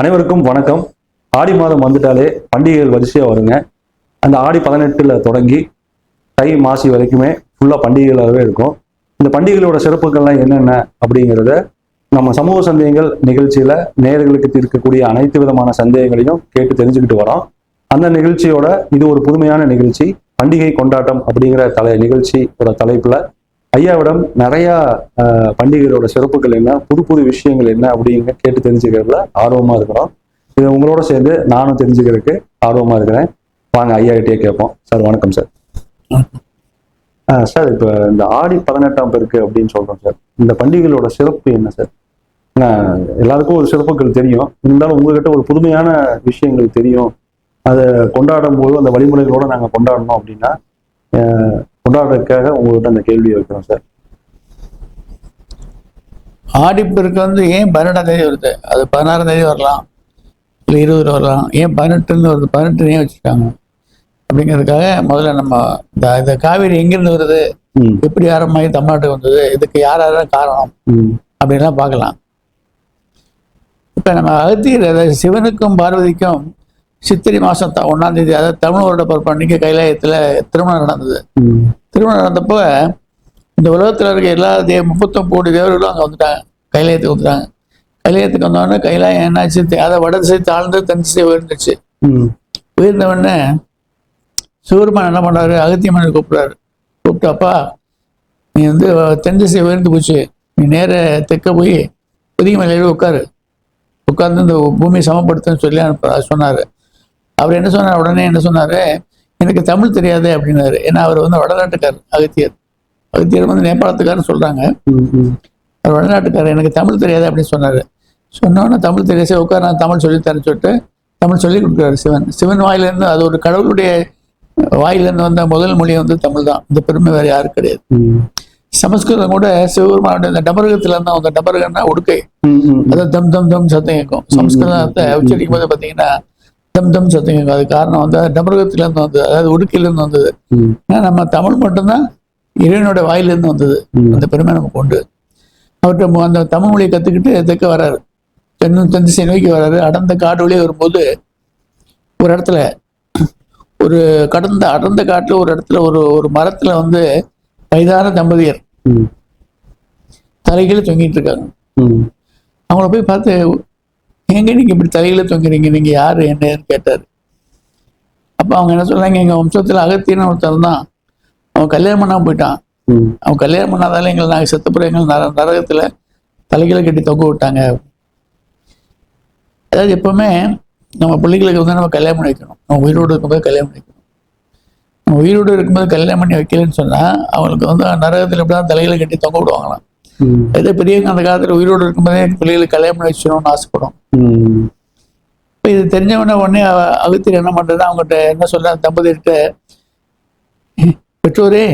அனைவருக்கும் வணக்கம். ஆடி மாதம் வந்துட்டாலே பண்டிகைகள் வரிசையாக வருங்க. அந்த ஆடி பதினெட்டில் தொடங்கி தை மாசி வரைக்குமே ஃபுல்லாக பண்டிகைகளாகவே இருக்கும். இந்த பண்டிகைகளோட சிறப்புகள்லாம் என்னென்ன அப்படிங்கிறத நம்ம சமூக சந்தேகங்கள் நிகழ்ச்சியில் நேர்களுக்கு தீர்க்கக்கூடிய அனைத்து விதமான சந்தேகங்களையும் கேட்டு தெரிஞ்சுக்கிட்டு வரோம். அந்த நிகழ்ச்சியோட இது ஒரு புதுமையான நிகழ்ச்சி. பண்டிகை கொண்டாட்டம் அப்படிங்கிற தலை நிகழ்ச்சியோட தலைப்பில் ஐயாவிடம் நிறைய பண்டிகைகளோட சிறப்புகள் என்ன புது புது விஷயங்கள் என்ன அப்படிங்க கேட்டு தெரிஞ்சுக்கிறதுல ஆர்வமா இருக்கிறோம். இது உங்களோட சேர்ந்து நானும் தெரிஞ்சுக்கிறதுக்கு ஆர்வமா இருக்கிறேன். வாங்க ஐயா கிட்டே கேட்போம். சார் வணக்கம் சார். ஆ சார் இப்போ இந்த ஆடி பதினெட்டாம் பேருக்கு அப்படின்னு சொல்றோம் சார். இந்த பண்டிகைகளோட சிறப்பு என்ன சார்? எல்லாருக்கும் ஒரு சிறப்புகள் தெரியும். இருந்தாலும் உங்ககிட்ட ஒரு புதுமையான விஷயங்கள் தெரியும். அதை கொண்டாடும் போது அந்த வழிமுறைகளோட நாங்கள் கொண்டாடணும் அப்படின்னா கொண்டாடுறதுக்காக உங்ககிட்ட அந்த கேள்வியை வைக்கிறோம் சார். ஆடிப்பெருக்கு வந்து ஏன் பன்னெண்டாம் தேதி வருது? அது பதினாறாம் தேதி வரலாம். இல்லை இருபது வரலாம். ஏன் பதினெட்டுன்னு வருது? பதினெட்டு ஏன் வச்சுருக்காங்க? அப்படிங்கிறதுக்காக முதல்ல நம்ம இந்த இந்த காவேரி எங்கேருந்து வருது? எப்படி ஆரம்பமாகி தமிழ்நாட்டுக்கு வந்தது? இதுக்கு யார் யாரும் காரணம்? அப்படின்லாம் பார்க்கலாம். இப்போ நம்ம அகத்தியர் அதாவது சிவனுக்கும் பார்வதிக்கும் சித்திரை மாதம் த ஒன்றாம் தேதி அதாவது தமிழ் வருட பிறப்பு அன்னைக்கு கைலாயத்தில் திருமணம் நடந்தது. திருமணம் நடந்தப்போ இந்த உலகத்தில் இருக்க எல்லா தேவ முப்பத்தொம்பது கோடி தேவர்களும் அங்கே வந்துட்டாங்க. கைலாயத்துக்கு வந்துட்டாங்க. கைலாயத்துக்கு வந்தோடனே கைலாயம் என்னாச்சு? தெ- அதை வட திசை தாழ்ந்து தென் திசை உயர்ந்துச்சு. ம். உயர்ந்த உடனே சிவருமான் என்ன பண்ணாரு அகத்தியம்மனை கூப்பிடுறாரு. கூப்பிட்டு அப்பா நீ வந்து தென் திசை உயர்ந்து போச்சு. நீ நேர தெற்க போய் புதிய மலையில உட்காரு. உட்கார்ந்து இந்த பூமியை சமப்படுத்துன்னு சொல்லி அனுப்ப சொன்னார். அவர் என்ன சொன்னார்? உடனே என்ன சொன்னார்? எனக்கு தமிழ் தெரியாது அப்படின்னாரு. ஏன்னா அவர் வந்து வடநாட்டுக்கார் அகத்தியர். அகத்தியர் வந்து நேபாளத்துக்காரன்னு சொல்கிறாங்க அவர் வடநாட்டுக்காரர் எனக்கு தமிழ் தெரியாது அப்படின்னு சொன்னார். சொன்னோன்னே தமிழ் தெரியாது. உட்கார் நான் தமிழ் சொல்லித்தரேன்னு சொல்லிட்டு தமிழ் சொல்லி கொடுக்குறாரு சிவன். சிவன் வாயிலேருந்து அது ஒரு கடவுளுடைய வாயிலேருந்து வந்த முதல் மொழி வந்து தமிழ் தான். இந்த பெருமை வேறு யாரும் கிடையாது. சமஸ்கிருதம் கூட சிவபெருமானுடைய இந்த டபரகத்துல இருந்தா அந்த டபரகன்னா உடுக்கை. அதாவது தம் தம் தம் சத்தம் கேட்கும். சமஸ்கிருதத்தை உச்சரிக்கும் போது பார்த்தீங்கன்னா தம் தம் சத்தம் அது காரணம் வந்து டபரகத்துல இருந்து வந்தது. அதாவது உடுக்கையில இருந்து வந்தது ஏன்னா நம்ம தமிழ் மட்டும்தான் இறைவனோட வாயிலிருந்து வந்தது. அந்த பெருமை நமக்கு உண்டு. அவர்கிட்ட அந்த தமிழ் மொழியை கற்றுக்கிட்டு தெற்க வராரு. தென் தென் திசை நோக்கி வராரு. அடர்ந்த காடு வழியே வரும்போது ஒரு இடத்துல ஒரு கடந்த அடர்ந்த காட்டுல ஒரு இடத்துல ஒரு ஒரு மரத்துல வந்து வயதான தம்பதியர் தலைகீழ தொங்கிட்டு இருக்காங்க. அவங்கள போய் பார்த்து எங்க நீங்க இப்படி தலைகீழ தொங்குறீங்க? நீங்க யாரு? என்னன்னு கேட்டாரு. அப்ப அவங்க என்ன சொன்னாங்க எங்க வம்சத்துல அகத்தியன்னு ஒருத்தர் தான் அவன் கல்யாணம் பண்ணாம போயிட்டான். அவன் கல்யாணம் பண்ணாதால எங்களை நாங்கள் செத்துப்புற எங்களை நர நரகத்தில் தலைகளை கட்டி தொங்க விட்டாங்க. அதாவது எப்பவுமே நம்ம பிள்ளைகளுக்கு வந்து நம்ம கல்யாணம் பண்ணி வைக்கணும். நம்ம உயிரோடு இருக்கும்போது கல்யாணம் பண்ணி வைக்கணும். நம்ம உயிரோடு இருக்கும்போது கல்யாணம் பண்ணி வைக்கலன்னு சொன்னால் அவங்களுக்கு வந்து நரகத்தில் இப்படி தான் தலைகளை கட்டி தொங்க விடுவாங்களாம். அதே பெரியவங்க அந்த காலத்தில் உயிரோடு இருக்கும்போதே பிள்ளைகளுக்கு கல்யாணம் பண்ணி வச்சிடணும்னு ஆசைப்படும். இப்போ இது தெரிஞ்சவொடனே உடனே அகத்தியர் என்ன பண்ணுறது அவங்ககிட்ட என்ன சொல்ற தம்பதியிட்ட பெற்றோரே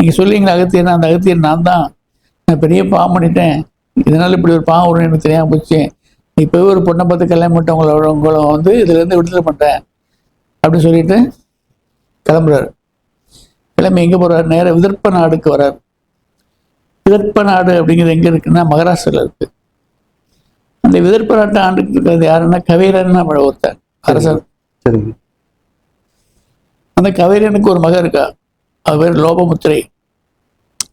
நீங்கள் சொல்லிங்களா அகத்தியர் அந்த அகத்தியர் நான் தான். நான் பெரிய பாவம் பண்ணிட்டேன். இதனால இப்படி ஒரு பாவம் வரும்னு எனக்கு தெரியாம போச்சு. இப்போவே ஒரு பொண்ணை பார்த்து கல்யாணம் பண்ணிட்டு உங்களோட உங்களை வந்து இதுலேருந்து விடுதலை பண்ணுறேன் அப்படின்னு சொல்லிட்டு கிளம்புறாரு. கிளம்பி எங்கே போறாரு? நேரா விதர்ப்ப நாடுக்கு வராரு. விதர்ப்ப நாடு அப்படிங்கிறது எங்கே இருக்குன்னா மகாராஷ்டிரால இருக்கு. அந்த விதர்ப்ப நாட்டை ஆண்டுக்கு இருக்கிறது யாருன்னா கவீரன் ஒருத்தர் அரசர் சரிங்க. அந்த கவீரனுக்கு ஒரு மகன் இருக்கா? அவ பேர் லோபமுத்திரை.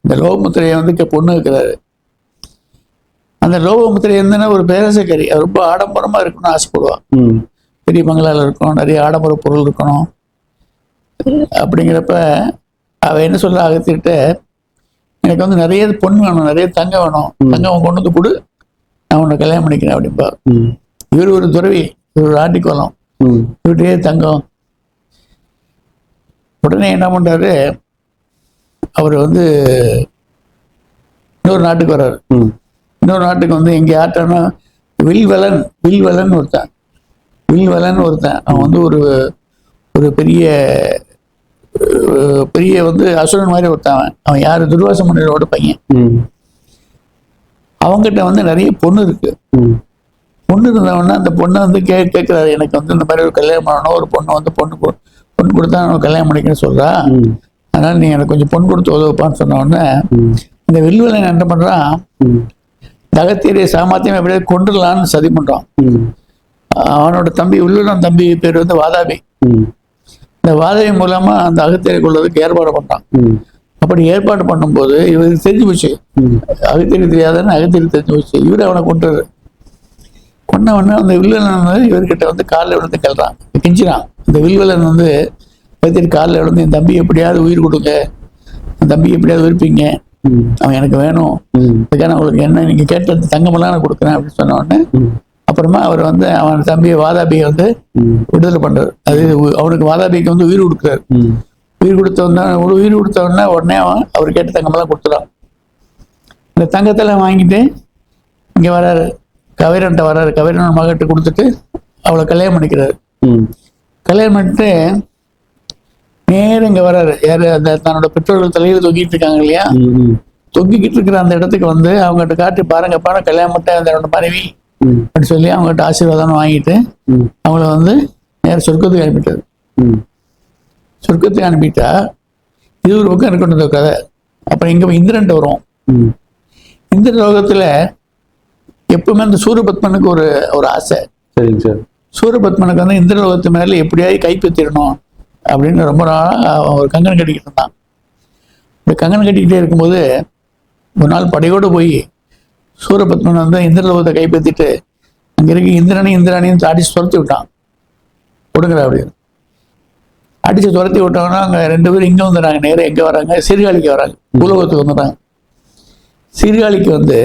இந்த லோபமுத்திரையை வந்து இங்க பொண்ணு இருக்கிறாரு அந்த லோபமுத்திரை என்னன்னா ஒரு பேரசக்காரி அவ ரொம்ப ஆடம்பரமா இருக்கணும்னு ஆசைப்படுவான். பெரிய பங்களால இருக்கணும் நிறைய ஆடம்பர பொருள் இருக்கணும். அப்படிங்கிறப்ப அவ என்ன சொல்ல அகத்திட்டு எனக்கு வந்து நிறைய பொண்ணு வேணும் நிறைய தங்கம் வேணும். தங்கம் கொண்டு வந்து கொடு. நான் உன்னை கல்யாணம் பண்ணிக்கிறேன் அப்படின்பா ம். இவர் ஒரு துறவி இவர் ஒரு ஆட்டிக்கோலம். ம். இவர்கிட்டயே தங்கம். உடனே என்ன பண்றாரு? அவர் வந்து இன்னொரு நாட்டுக்கு வர்றாரு. இன்னொரு நாட்டுக்கு வந்து எங்க யார்ட்டானா வில்வலன் வில்வலன் ஒருத்தன். வில்வலன் ஒருத்தன். அவன் வந்து ஒரு ஒரு பெரிய பெரிய வந்து அசுரன் மாதிரி ஒருத்தன் அவன். யாரு? துர்வாச முனிவரோட பையன். அவங்ககிட்ட வந்து நிறைய பொண்ணு இருக்கு. பொண்ணு இருந்தவொடனே அந்த பொண்ணை வந்து கே கேட்குறாரு எனக்கு வந்து இந்த மாதிரி ஒரு கல்யாணம் பண்ணணும் ஒரு பொண்ணு வந்து பொண்ணு பொண்ணு கொடுத்தா நான் கல்யாணம் பண்ணிக்கணும்னு சொல்றா. ம். அதனால நீ எனக்கு கொஞ்சம் பொண்ணு கொடுத்து உதவுப்பான்னு சொன்ன உடனே இந்த வில்வலன் என்ன பண்றான் அகத்தியரை சாமர்த்தியம் எப்படியாவது கொண்டுடலான்னு சதி பண்றான். அவனோட தம்பி உள்ளுடன் தம்பி பேர் வந்து வாதாபி. இந்த வாதாபி மூலமா அந்த அகத்தியரை கொள்வதற்கு ஏற்பாடு பண்றான் ம். அப்படி ஏற்பாடு பண்ணும்போது இவருக்கு தெரிஞ்சு போச்சு. அகத்தியரி தெரியாதுன்னு அகத்தியரி தெரிஞ்சு போச்சு. இவரு அவனை கொண்டுறாரு கொண்ட உடனே அந்த வில்லன் வந்து இவர்கிட்ட வந்து காலில் விழுந்து கல்றான் கெஞ்சிறான் இந்த வில்வலன் வந்து அகத்தியரி காலில் விழுந்து என் தம்பி எப்படியாவது உயிர் கொடுங்க. என் தம்பி எப்படியாவது விருப்பீங்க ம். அவன் எனக்கு வேணும். ம். அதுக்காக உங்களுக்கு என்ன நீங்க கேட்ட தங்கமெல்லாம் நான் கொடுக்குறேன். அப்படின்னு சொன்ன உடனே அப்புறமா அவர் வந்து அவன் தம்பியை வாதாபியை வந்து விடுதலை பண்றாரு. அது அவனுக்கு வாதாபிக்கு வந்து உயிர் கொடுக்குறாரு. உயிர் கொடுத்த உடனே உயிர் கொடுத்த உடனே உடனே அவன் அவர் கேட்ட தங்கமெல்லாம் கொடுத்துறான் இந்த தங்கத்தெல்லாம் வாங்கிட்டு இங்க வராரு. கவிரன்ட்ட வராரு. கவிரன் மகிட்ட கொடுத்துட்டு அவளை கல்யாணம் பண்ணிக்கிறாரு. கல்யாணம் பண்ணிட்டு நேரம் இங்க வராரு. யாரு? அந்த தன்னோட பெற்றோர்கள் தலையில தொங்கிட்டு இருக்காங்க இல்லையா? தொங்கிக்கிட்டு இருக்கிற அந்த இடத்துக்கு வந்து அவங்ககிட்ட காட்டி பாருங்க பாருங்க கல்யாணம் பண்ணிட்டு அந்த என்னோட மனைவி அப்படி சொல்லி அவங்ககிட்ட ஆசீர்வாதம் வாங்கிட்டு அவங்கள வந்து நேர சொர்க்கத்துக்கு அனுப்பிட்டாரு. ம். சொர்க்கத்துக்கு அனுப்பிட்டா இது ஒரு பக்கம் இருக்கட்டும் இந்த கதை. அப்புறம் இங்க இந்திரன்ட்ட வரும். இந்திர லோகத்துல எப்பவுமே அந்த சூரியபத்மனுக்கு ஒரு ஒரு ஆசை. சரிங்க சார். சூரியபத்மனுக்கு வந்து இந்திர லோகத்து மேல எப்படியாவது கைப்பற்றிடணும் அப்படின்னு ரொம்ப நாளா அவன் ஒரு கங்கன் கட்டிக்கிட்டு இருந்தான். இந்த கங்கன் கட்டிக்கிட்டே இருக்கும்போது ஒரு நாள் படையோடு போய் சூரபத்மன் வந்து இந்திரலோகத்தை கைப்பற்றிட்டு அங்க இருக்க இந்திரனையும் இந்திராணியும் அடிச்சு துரத்தி விட்டான். கொடுங்குற அப்படின்னு அடிச்சு துரத்தி விட்டோம்னா அங்க ரெண்டு பேரும் இங்க வந்துடுறாங்க நேரா எங்க வராங்க? சீர்காழிக்கு வராங்க. பூலோகத்துக்கு வந்துடுறாங்க. சீர்காழிக்கு வந்து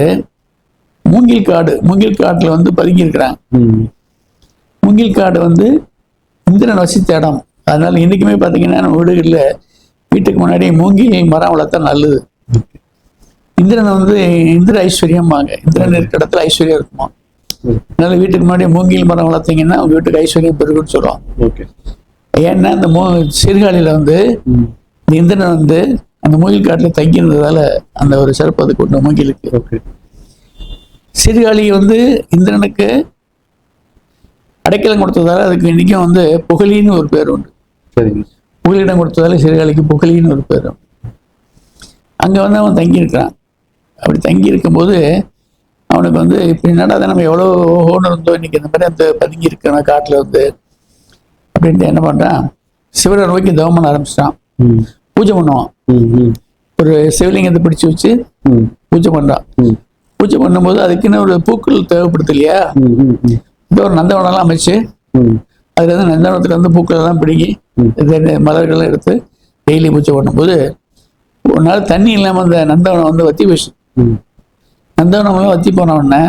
மூங்கில் காடு மூங்கில் காட்டுல வந்து பதுங்கி இருக்கிறாங்க மூங்கில் காடு வந்து இந்திரன் வசித்த இடம். அதனால இன்னைக்குமே பார்த்தீங்கன்னா நம்ம வீடுகளில் வீட்டுக்கு முன்னாடி மூங்கில் மரம் வளர்த்தா நல்லது. இந்திரன் வந்து இந்திர ஐஸ்வர்யம்பாங்க. இந்திரன் இருக்கிற இடத்துல ஐஸ்வர்யம் இருக்குமா. அதனால வீட்டுக்கு முன்னாடி மூங்கில் மரம் வளர்த்தீங்கன்னா உங்க வீட்டுக்கு ஐஸ்வர்யம் பெருகுன்னு சொல்லுவோம் ஓகே. ஏன்னா இந்த மூ சீர்காழியில வந்து இந்த இந்திரன் வந்து அந்த மூங்கில் காட்டில் தங்கி இருந்ததால அந்த ஒரு சிறப்பு அதுக்கு உண்டு மூங்கிலுக்கு. சீர்காழி வந்து இந்திரனுக்கு அடைக்கலம் கொடுத்ததால அதுக்கு இன்னைக்கும் வந்து புகழின்னு ஒரு பேர் உண்டு. புகலிடம் கொடுத்ததால சீர்காழிக்கு புகழின்னு ஒரு பேர் உண்டு. அங்க வந்து அவன் தங்கியிருக்கிறான். அப்படி தங்கி இருக்கும்போது அவனுக்கு வந்து இப்படி என்னடா நம்ம எவ்வளோ ஓன்னு இருந்தோம் இன்னைக்கு இந்த மாதிரி அந்த பதுங்கி இருக்கிறான் காட்டுல வந்து அப்படின்ட்டு என்ன பண்றான்? சிவனை நோக்கி தவம் பண்ண ஆரம்பிச்சிட்டான். பூஜை பண்ணுவான். ஒரு சிவலிங்கத்தை பிடிச்சு வச்சு பூஜை பண்றான். ம். பூஜை பண்ணும்போது அதுக்குன்னு ஒரு பூக்கள் தேவைப்படுது இல்லையா இப்போ ஒரு நந்தவனம்லாம் அமைச்சு அதுல இருந்து நந்தவனத்துல இருந்து பூக்கள் எல்லாம் பிடுங்கி மலர்கள்லாம் எடுத்து டெய்லி பூஜை பண்ணும்போது ஒரு நாள் தண்ணி இல்லாம அந்த நந்தவனம் வந்து வத்தி போச்சு நந்தவனம்லாம் வத்தி போன உடனே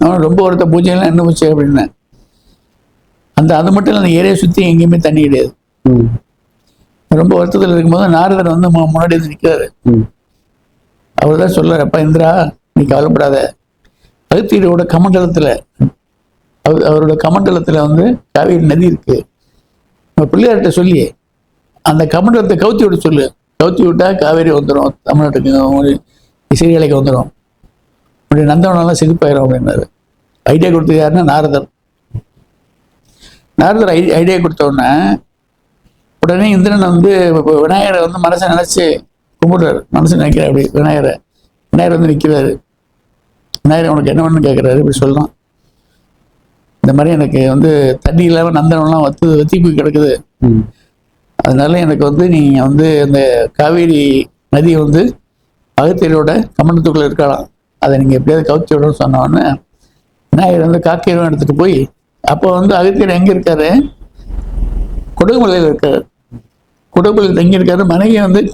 அவன் ரொம்ப ஒருத்த பூஜைலாம் என்ன போச்சு அப்படின்னு. அந்த அது மட்டும் இல்லை அந்த ஏரியா சுத்தி எங்கேயுமே தண்ணி கிடையாது. ரொம்ப வருத்தத்தில் இருக்கும்போது நாரதர் வந்து முன்னாடி வந்து நிற்கிறாரு அவர் தான் சொல்றாரு அப்பா இந்திரா நீ கவலைப்படாத. அகத்தியரோட கமண்டலத்துல அவர் அவரோட கமண்டலத்தில் வந்து காவேரி நதி இருக்கு. நம்ம பிள்ளையார்கிட்ட சொல்லி அந்த கமண்டலத்தை கவுத்தி விட சொல்லு. கவுத்தி விட்டா காவேரி வந்துடும் தமிழ்நாட்டுக்கு ஒரு சீர்காழிக்கு வந்துடும் அப்படி நந்தவனம்லாம் செழிப்பாயிரும் அப்படின்னாரு. ஐடியா கொடுத்தது யாருன்னா நாரதர். நாரதர் ஐ ஐடியா கொடுத்த உடனே இந்திரன் வந்து இப்ப விநாயகரை வந்து மனசை நினைச்சு கும்பிடுறாரு. மனசு நினைக்கிறார் அப்படி விநாயகரை. விநாயகர் வந்து நிற்கிறாரு விநாயகர் உனக்கு என்ன வேணும்னு கேட்குறாரு இப்படி சொல்லலாம் இந்த மாதிரி எனக்கு வந்து தண்ணி இல்லாமல் நந்தனம்லாம் வத்து வத்தி போய் கிடக்குது. அதனால எனக்கு வந்து நீங்கள் வந்து அந்த காவேரி நதி வந்து அகத்தியரோட கமண்டத்துக்குள்ளே இருக்கலாம் அதை நீங்கள் எப்படியாவது கவுத்தி விடணும்னு சொன்ன உடனே விநாயகர் வந்து காக்கையரும் எடுத்துகிட்டு போய் அப்போ வந்து அகத்தியர் எங்கே இருக்காரு? கொடுமலையில் இருக்காரு. கொடுமலையில் தங்கியிருக்காரு மனைவி வந்து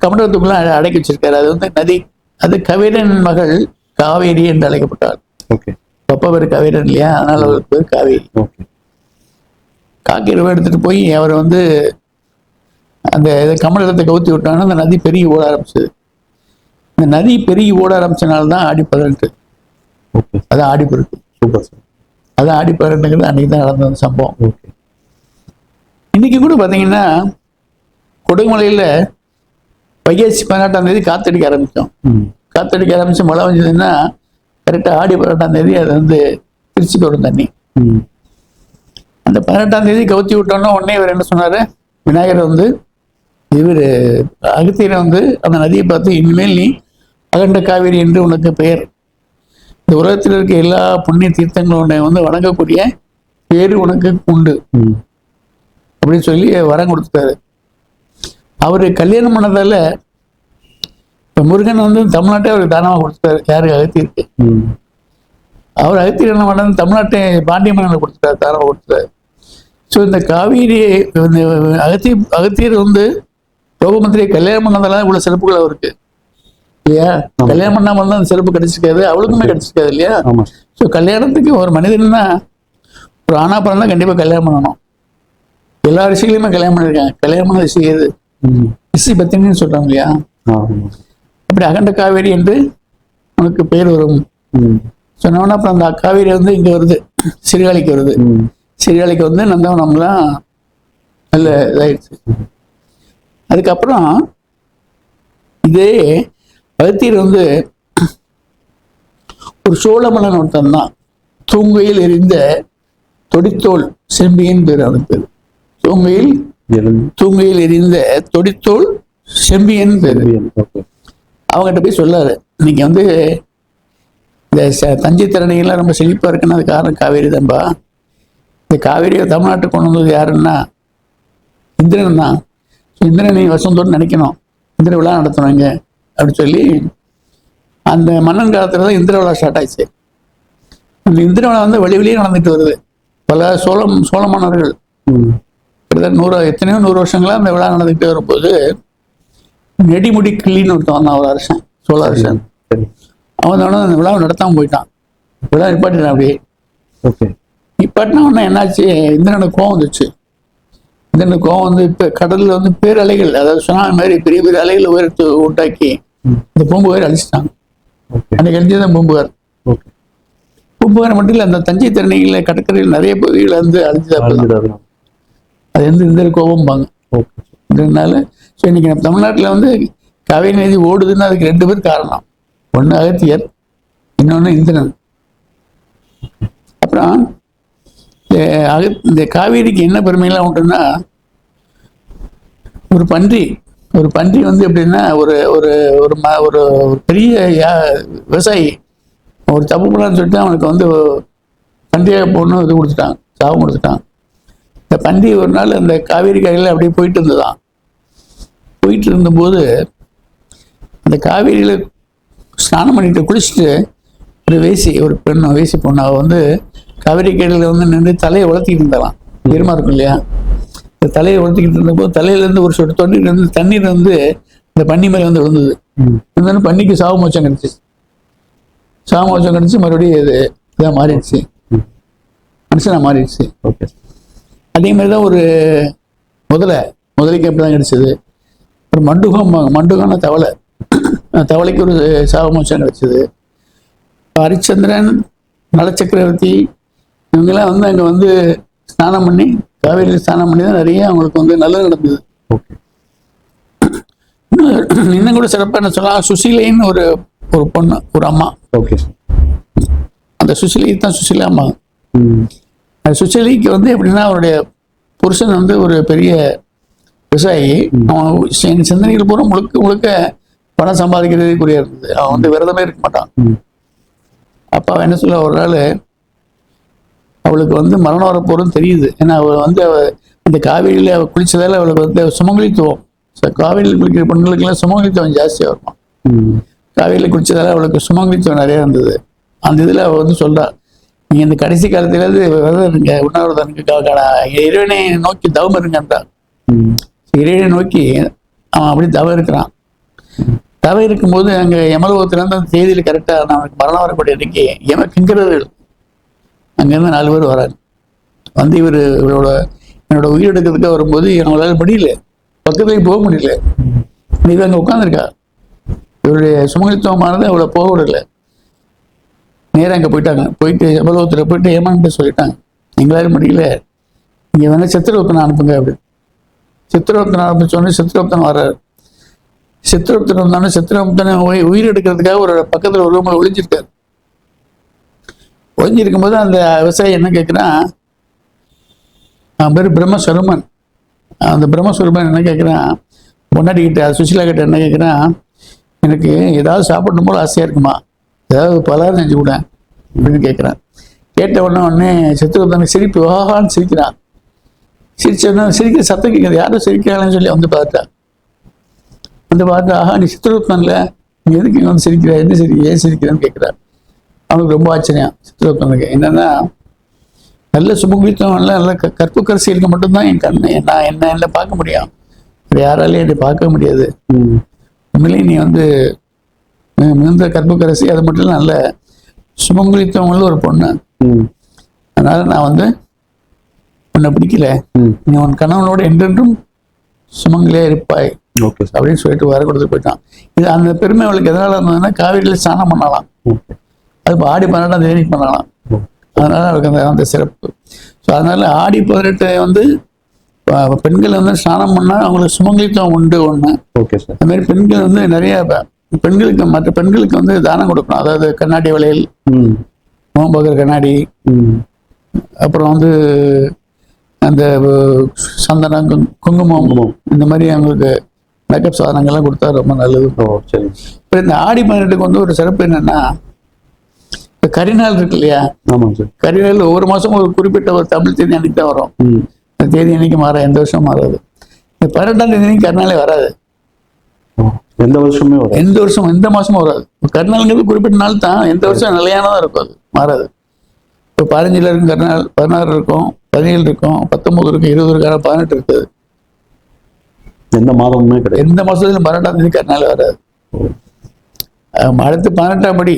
கமண்டத்துக்குள்ள அட- அடக்கி வச்சிருக்காரு. அது வந்து நதி அது கவிரன் மகள் காவேரி என்று அழைக்கப்பட்டார். அப்பா பேர் கவிரன் இல்லையா? அதனால அவருக்கு பேர் காவேரி. காக்கிரவை எடுத்துட்டு போய் அவர் வந்து அந்த இதை கமலத்தை கவுத்தி விட்டாங்கன்னா அந்த நதி பெருகி ஓட ஆரம்பிச்சது. இந்த நதி பெருகி ஓட ஆரம்பிச்சனால தான் ஆடி பதினெட்டு ஓகே. அதான் ஆடி பெருக்கு சூப்பர் சார். அதான் ஆடி பதினெட்டுங்கிறது அன்னைக்கு தான் நடந்த சம்பவம். ஓகே. இன்னைக்கு கூட பார்த்தீங்கன்னா கொடுமலையில வைகாசி பதினெட்டாம் தேதி காத்தடிக்க ஆரம்பிச்சோம். ம். காத்தடிக்க ஆரம்பிச்சு மழை வந்ததுன்னா கரெக்டாக ஆடி பதினெட்டாம் தேதி அது வந்து திருச்சிக்கு வரும் தண்ணி. ம். அந்த பதினெட்டாம் தேதி கவுத்தி விட்டோன்னா உடனே இவர் என்ன சொன்னாரு? விநாயகர் வந்து இவர் அகத்தியரை வந்து அந்த நதியை பார்த்து இனிமேல் நீ அகண்ட காவேரி என்று உனக்கு பெயர். இந்த உலகத்தில் இருக்க எல்லா புண்ணிய தீர்த்தங்களும் உன்னை வந்து வணங்கக்கூடிய பேரு உனக்கு உண்டு. அப்படின்னு சொல்லி வரம் கொடுத்துட்டாரு. அவரு கல்யாணம் பண்ணதால இப்ப முருகன் வந்து தமிழ்நாட்டை அவருக்கு தானமாக கொடுத்துட்டாரு. யாருக்கு அகத்தியிருக்கு. அவர் அகத்தியர் என்ன பண்ணாரு? தமிழ்நாட்டை பாண்டிய மன்னனை கொடுத்துட்டாரு. தானமாக கொடுத்துட்டாரு. ஸோ இந்த காவேரி இந்த அகத்திய அகத்தியர் வந்து ரோகமந்திரியை கல்யாணம் பண்ணதால தான் இவ்வளவு சிறப்புகள் அவருக்கு. இல்லையா? கல்யாணம் பண்ணாம இருந்தா அந்த சிறப்பு கிடைச்சிருக்காது அவளுக்குமே கிடைச்சிருக்காது. இல்லையா? ஸோ கல்யாணத்துக்கு ஒரு மனிதன்னா ஒரு ஆணா பிறந்தா கண்டிப்பா கல்யாணம் பண்ணணும். எல்லா ரிஷிகளையுமே கல்யாணம் பண்ணியிருக்காங்க கல்யாணம் பண்ண ரிஷி எது. ரிஷி பத்தினின்னு சொல்றாங்க இல்லையா. அப்படி அகண்ட காவேரி என்று உனக்கு பெயர் வரும். சொன்னோன்னா அப்புறம் அந்த காவேரி வந்து இங்க வருது. சிறுகாலிக்கு வருது. சிறுகாலிக்கு வந்து நந்தவனம்லாம் நல்ல இதாயிடுச்சு. அதுக்கப்புறம் இதே அகத்தியர் வந்து ஒரு சோழ மன்னன் ஒருத்தன் தான். தூங்கையில் எரிந்த தொடித்தோல் செம்பியன் பேர் அவனுக்கு தூங்கையில். தூங்கையில் எரிந்த தொடித்தோல் செம்பியன் பேர். அவங்ககிட்ட போய் சொல்லாரு. இன்னைக்கு வந்து இந்த தஞ்சை திறனைகள்லாம் ரொம்ப செழிப்பா இருக்குன்னா அது காரணம் காவேரி தான்பா. இந்த காவேரியை தமிழ்நாட்டுக்கு கொண்டு வந்தது யாருன்னா இந்திரன் தான். இந்திரன் நீ வசந்தோடு நினைக்கணும். இந்திர விழா நடத்தணும் இங்க. அப்படின்னு சொல்லி அந்த மன்னன் காலத்துல தான் இந்திர விழா ஸ்டார்ட் ஆச்சு அந்த இந்திர விழா வந்து வழி வழியே நடந்துட்டு வருது. பல சோழம் சோழ மன்னர்கள். கிட்டத்தட்ட நூறு எத்தனையோ நூறு வருஷங்களா அந்த விழா நடந்துகிட்டே வரும்போது நெடிமுடி கிள்ளின்னு ஒருத்தன் வந்தான் ஒரு அரசன் சோழ அரசன். அவன் தானே அந்த விழாவை நடத்தாம போயிட்டான். விழா நிப்பாட்டினான் அப்படியே. ஓகே. நிப்பாட்டினா உடனே என்னாச்சு இந்திரனுக்கு கோவம் வந்துச்சு இந்திரனுக்கு கோவம் வந்து இப்போ கடல்ல வந்து பேரலைகள் அதாவது சுனாமி மாதிரி பெரிய பெரிய அலைகள் உயரத்து உண்டாக்கி. இந்த பூம்புகார் அழிச்சிட்டாங்க. அன்னைக்கு அழிஞ்சது பூம்புகார். பூம்புகார் மட்டும் இல்லை அந்த தஞ்சை திறனைகளில் கடற்கரையில் நிறைய பகுதிகள் வந்து அழிஞ்சது அப்பதான். அழிஞ்சிடாது. அது வந்து இந்த கோபம்பாங்க. இதனால ஸோ இன்னைக்கு நம்ம தமிழ்நாட்டில் வந்து காவேரி நதி ஓடுதுன்னா அதுக்கு ரெண்டு பேர் காரணம். ஒன்று அகத்தியர் இன்னொன்று இந்திரன். அப்புறம் இந்த காவேரிக்கு என்ன பெருமைலாம் உண்டுன்னா ஒரு பன்றி ஒரு பன்றி வந்து எப்படின்னா ஒரு ஒரு ஒரு ம ஒரு பெரிய யா- விவசாயி ஒரு தப்பு பண்ணான்னு சொல்லிட்டு அவனுக்கு வந்து பன்றியாக போடணும் இது கொடுத்துட்டான் சாபம் கொடுத்துட்டான் இந்த பன்றி ஒரு நாள் அந்த காவேரி கரையில் அப்படியே போயிட்டு இருந்ததான் போயிட்டு இருந்தபோது அந்த காவேரியில் ஸ்நானம் பண்ணிட்டு குளிச்சுட்டு ஒரு வேசி ஒரு பெண்ணு வேசி பொண்ணு அவள் வந்து காவேரி கரையில் வந்து நின்று தலையை வளர்த்திக்கிட்டு இருந்தாலாம் பெருமா இருக்கும் இல்லையா? இந்த தலையை வளர்த்திக்கிட்டு இருந்தபோது தலையிலேருந்து ஒரு சொட்டு தண்ணீர் இருந்து தண்ணீர் வந்து இந்த பன்னி மேலே வந்து விழுந்தது. இருந்தாலும் பன்னிக்கு சாவு மோச்சம் கிடைச்சிச்சு சாவு மோச்சம் கிடைச்சி மறுபடியும் இது இதாக மாறிடுச்சு. ம். மனுஷனா மாறிடுச்சு. ஓகே. அதே மாதிரி தான் ஒரு முதலை முதலைக்கு அப்படி தான் கிடைச்சது. ஒரு மண்டுகம் மண்டுகம்னா தவளை. தவளைக்கு ஒரு சாபமோச்சம் கிடைச்சது. ஹரிச்சந்திரன் நலச்சக்கரவர்த்தி இவங்கெல்லாம் வந்து அங்கே வந்து ஸ்நானம் பண்ணி காவேரியில் ஸ்நானம் பண்ணி தான் நிறைய அவங்களுக்கு வந்து நல்லது நடந்தது. இன்னும் கூட சிறப்பாக என்ன சொல்லலாம் சுசீலைன்னு ஒரு ஒரு பொண்ணு ஒரு அம்மா. ஓகே. அந்த சுசிலை தான் சுசிலா அம்மா. அந்த சுசிலிக்கு வந்து எப்படின்னா அவருடைய புருஷன் வந்து ஒரு பெரிய விவசாயி. அவன் சிந்தனைகள் பூரா முழுக்க முழுக்க பணம் சம்பாதிக்கிறதுக்குரிய இருந்தது அவன் வந்து விரதமே இருக்க மாட்டான். அப்ப என்ன சொல்ல ஒரு நாள் அவளுக்கு வந்து மரணம் வரப்போறதுன்னு தெரியுது. ஏன்னா அவள் வந்து அவ இந்த காவேரியில அவள் குளிச்சதால அவளுக்கு வந்து சுமங்கலித்துவம். So, காவேரியில் குளிக்கிற பெண்களுக்கெல்லாம் சுமங்கலித்துவம் ஜாஸ்தியாக இருக்கும். காவேரியில் குளிச்சதால அவளுக்கு சுமங்கலித்துவம் நிறைய இருந்தது. அந்த இதில் அவள் வந்து சொல்றா நீங்க இந்த கடைசி காலத்துலேருந்து விரதம் இருங்க உண்ணாவிரதனுக்கு இறைவனை நோக்கி தவம் இருங்கன்றா ம். இறைவனை நோக்கி அவன் அப்படி தவம் இருக்கிறான். தவம் இருக்கும்போது அங்கே யமலோகத்திலேருந்து அந்த தேதியில் கரெக்டாக நமக்கு மரணம் வரக்கூடிய அன்னைக்கு யம கிங்கரர்கள் அங்கேருந்து நாலு பேர் வராரு. வந்து இவர் இவரோட என்னோட உயிர் எடுக்கிறதுக்காக வரும்போது அவங்களால முடியல. பக்கத்துலேயும் போக முடியல. இவ அங்கே உட்காந்துருக்கா இவருடைய சுமங்கலித்துவமானது அவளை போக விடல. நேராக அங்கே போயிட்டாங்க. போயிட்டு எவ்வளோத்தில் போயிட்டு ஏமான்ட்டு சொல்லிட்டாங்க. எங்களால முடியல. இங்கே வேணா சித்திரவத்தனை அனுப்புங்க அப்படி சித்திரவத்தனை அனுப்ப சொன்னே சித்திரவத்தன் வர்றாரு. சித்திரவத்தன் வந்தானே சித்திரவத்தனை உயிர் எடுக்கிறதுக்காக ஒரு பக்கத்தில் ஒரு ரூமில் ஒளிஞ்சிருக்கும் போது அந்த விவசாயி என்ன கேட்குறான் அவன் பேர் பிரம்மஸ்வரூபன். அந்த பிரம்மஸ்வரூபன் என்ன கேட்குறான் பொன்னாடி கிட்ட சுஷிலா கிட்ட என்ன கேட்குறான் எனக்கு ஏதாவது சாப்பிடணும் போல ஆசையாக இருக்குமா? ஏதாவது பலரும் செஞ்சு கூட அப்படின்னு கேட்குறான் கேட்ட உடனே உடனே சித்திரத்தனை சிரிப்பு ஆஹான்னு சிரிக்கிறான் சிரிச்ச உடனே சிரிக்கிற சத்தம் கேட்குது. யாரும் சிரிக்கிறாங்கன்னு சொல்லி வந்து பார்த்தா? வந்து பார்த்தா ஆஹா நீ சித்திரத்தனில் நீ எதுக்கு இங்க வந்து சிரிக்கிற? என்ன சிரி ஏன் சிரிக்கிறேன்னு கேட்குறாரு அவனுக்கு ரொம்ப ஆச்சரியம். சித்திரத்தனுக்கு என்னன்னா நல்ல சுபகுலித்தம் நல்ல நல்ல கற்பு கரசியலுக்கு மட்டும்தான் என் கண்ணு. நான் என்ன என்ன பார்க்க முடியும்? யாராலையும் என்னை பார்க்க முடியாது. உண்மையிலேயே நீ வந்து மிகுந்த கற்புக்கரசி அது மட்டும் நல்ல சுமங்கலித்தவங்கள ஒரு பொண்ணு. அதனால நான் வந்து உன்னை பிடிக்கல. நீ உன் கணவனோட என்றென்றும் சுமங்கலியா இருப்பாய். ஓகே அப்படின்னு சொல்லிட்டு வர கொடுத்து போயிட்டான். இது அந்த பெருமை அவளுக்கு எதனால இருந்ததுன்னா காவிரியில் ஸ்நானம் பண்ணலாம். அது இப்போ ஆடி பதினெட்டாம் தேதி பண்ணலாம். அதனால அவளுக்கு அந்த அந்த சிறப்பு. ஸோ அதனால ஆடி பதினெட்டு வந்து பெண்கள் வந்து ஸ்நானம் பண்ணா அவங்களுக்கு சுமங்கலித்துவம் உண்டு ஒன்று ஓகே சார் அது மாதிரி பெண்கள் வந்து நிறைய பெண்களுக்கு மற்ற பெண்களுக்கு வந்து தானம் கொடுக்கணும் அதாவது கண்ணாடி வளையல் ம். மோம்பகர் கண்ணாடி அப்புறம் வந்து அந்த சந்தனம் குங்- குங்குமம். இந்த மாதிரி அவங்களுக்கு மேக்கப் சாதனங்கள்லாம் கொடுத்தா ரொம்ப நல்லது. இப்போ இந்த ஆடி பதினெட்டுக்கு வந்து ஒரு சிறப்பு என்னன்னா இப்போ கரிநாள் இருக்கு இல்லையா? ஆமாங்க சார். கரிநாள் ஒவ்வொரு மாதம் ஒரு குறிப்பிட்ட ஒரு தமிழ் தேதி அன்னைக்கு தான் வரும். அந்த தேதி அன்னைக்கு மாற எந்த வருஷம் மாறாது. இந்த பதினெட்டாம் தேதி அன்னைக்கு கரிநாளே வராது. எந்த வருஷமே வரும் எந்த வருஷம் எந்த மாசமும் வராது. கருநாள்ங்கிறது குறிப்பிட்ட நாள் தான் எந்த வருஷம் நிலையானதா இருக்கும் அது மாறாது. இப்போ பதினஞ்சுல இருக்கும் கருநாள் பதினாறு இருக்கும் பதினேழு இருக்கும் பத்தொன்பது இருக்கும் இருபது இருக்கான பதினெட்டு இருக்குது. எந்த மாதமுமே கிடையாது. எந்த மாசத்துலயும் பதினெட்டாம் தேதி கருநாள் வராது. அடுத்து பதினெட்டாம் படி.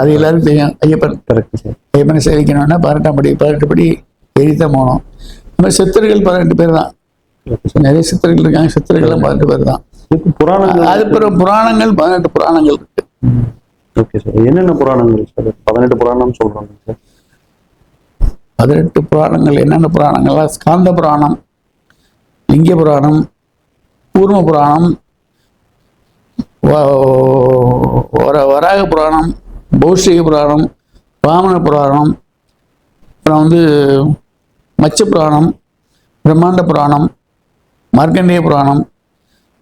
அது எல்லாருக்கும் தெரியும் ஐயப்பன் ஐயப்பனை சேவிக்கணும்னா பதினெட்டாம் படி பதினெட்டு படி எழுதித்தான் போகணும். இந்த மாதிரி சித்தர்கள் பதினெட்டு பேர் தான். நிறைய சித்தர்கள் இருக்காங்க. சித்தர்கள்லாம் பதினெட்டு பேர் தான். புராணங்கள் அது பிறகு புராணங்கள் பதினெட்டு புராணங்கள் இருக்கு. Okay sir. என்னென்ன புராணங்கள் சார்? பதினெட்டு புராணம் சொல்றாங்க சார். பதினெட்டு புராணங்கள் என்னென்ன புராணங்கள்லாம் ஸ்காந்த புராணம் லிங்க புராணம் கூர்ம புராணம் வராக புராணம் பௌஷிக புராணம் வாமன புராணம் அப்புறம் வந்து மச்ச புராணம் பிரம்மாண்ட புராணம் மார்க்கண்டேய புராணம்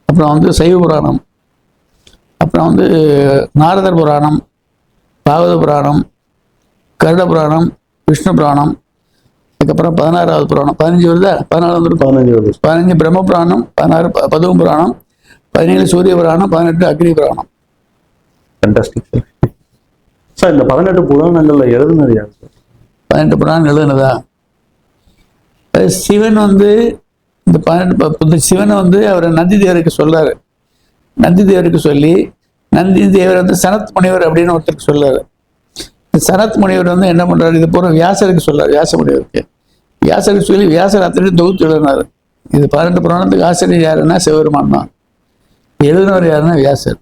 அப்புறம் வந்து சைவ புராணம் அப்புறம் வந்து நாரதர் புராணம் பாகவத புராணம் கருட புராணம் விஷ்ணு புராணம் அதுக்கப்புறம் பதினாறாவது புராணம். பதினஞ்சு வருதா? பதினாலாவது பதினஞ்சு வருது. பதினஞ்சு பிரம்ம புராணம் பதினாறு ப- பதும புராணம் பதினேழு சூரிய புராணம் பதினெட்டு அக்னி புராணம். ஃபண்டாஸ்டிக் சார் இந்த பதினெட்டு புராணங்கள்ல எழுதுனது யார் சார்? பதினெட்டு புராணம் எழுதுனதா? சிவன் வந்து இந்த பதினெட்டு இந்த சிவனை வந்து அவர் நந்தி தேவருக்கு சொல்றாரு. நந்தி தேவருக்கு சொல்லி நந்தி தேவர் வந்து சனத் முனிவர் அப்படின்னு ஒருத்தருக்கு சொல்றாரு. இந்த சனத் முனிவர் வந்து என்ன பண்றாரு? இது பூரா வியாசருக்கு சொல்றாரு வியாச முனிவருக்கு. வியாசருக்கு சொல்லி வியாசர் அத்தனை தொகுத்து எழுதினார். இது பதினெட்டு புராணத்துக்கு ஆசிரியர் யாருன்னா சிவபெருமான் தான். எழுதினவர் யாருன்னா வியாசர்.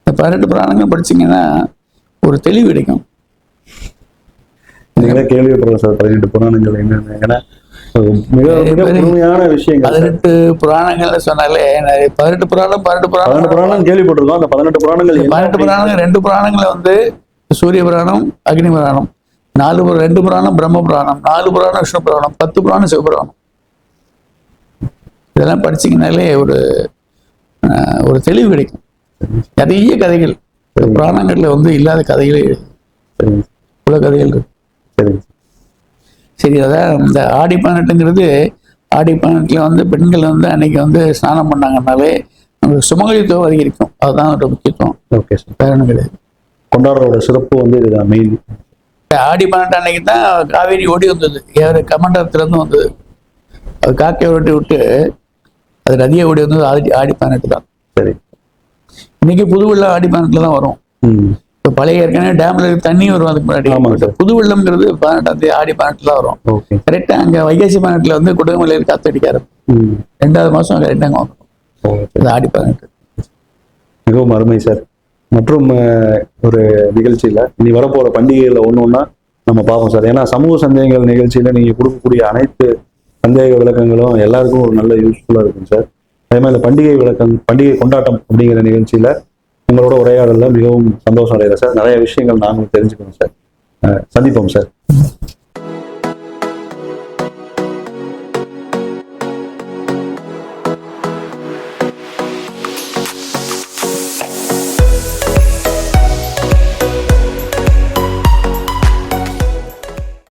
இந்த பதினெட்டு புராணங்கள் படிச்சீங்கன்னா ஒரு தெளிவு கிடைக்கும். நீங்களே கேள்விப்படுறோம் சார் பதினெட்டு புராணங்கள் என்னென்ன. பதினெட்டு புராணங்கள்னு சொன்னாலே பதினெட்டு புராணம் பதினெட்டு புராணம். புராணம் கேள்விப்பட்டிருக்கோம் அந்த பதினெட்டு புராணங்கள் பதினெட்டு புராணங்கள் ரெண்டு புராணங்களை வந்து சூரிய புராணம் அக்னி புராணம் நாலு ரெண்டு புராணம் பிரம்ம புராணம் நாலு புராணம் விஷ்ணு புராணம் பத்து புராணம் சிவபுராணம் இதெல்லாம் படிச்சீங்கனாலே ஒரு ஒரு தெளிவு கிடைக்கும். நிறைய கதைகள். புராணங்கள்ல வந்து இல்லாத கதைகளே உள்ள கதைகள் இருக்கு. சரி. அதான் இந்த ஆடி பதினெட்டுங்கிறது ஆடி பதினெட்டுல வந்து பெண்கள் வந்து அன்னைக்கு வந்து ஸ்நானம் பண்ணாங்கன்னாலே நமக்கு சுமங்கலித்துவம் அதிகரிக்கும். அதுதான் ஒரு முக்கியத்துவம். Okay sir. வேற ஒண்ணும் கிடையாது. கொண்டாடுறோட சிறப்பு வந்து இதுதான் மெயின் ஆடி பதினெட்டு அன்னைக்கு தான் காவேரி ஓடி வந்தது. ஏற கமண்டலத்துல இருந்து வந்தது. அது காக்கை ஓட்டி விட்டு அது நதியை ஓடி வந்தது ஆடி ஆடி பதினெட்டு தான். சரி. இன்னைக்கு புது வெள்ளம் ஆடி பதினெட்டுல தான் வரும். ம். இப்போ பழைய ஏற்கனவே டேம்ல தண்ணி வரும் அதுக்கு முன்னாடி. புது வெள்ளம்ங்கிறது பதினெட்டாம் தேதி ஆடி பதினெட்டுல வரும். ஓகே. கரெக்டா அங்க வைகாசி பதினெட்டுல வந்து குடகுமலையில் காத்தடிக்காரு ம். ரெண்டாவது மாசம் கரெக்டாக வரும் ஆடி பதினெட்டு. மிகவும் அருமை சார். மற்றும் ஒரு நிகழ்ச்சியில இனி வரப்போற பண்டிகைகளை ஒன்று ஒன்றா நம்ம பார்ப்போம் சார். ஏன்னா சமூக சந்தேகங்கள் நிகழ்ச்சியில நீங்க கொடுக்கக்கூடிய அனைத்து சந்தேக விளக்கங்களும் எல்லாருக்கும் ஒரு நல்ல யூஸ்ஃபுல்லா இருக்கும் சார். அதே மாதிரி இந்த பண்டிகை விளக்கம் பண்டிகை கொண்டாட்டம் அப்படிங்கிற நிகழ்ச்சியில உங்களோட உரையாடல மிகவும் சந்தோஷம் அடைகிறேன் சார். நிறைய விஷயங்கள் நாங்களும் தெரிஞ்சுக்கணும் சார். சந்திப்போம் சார்.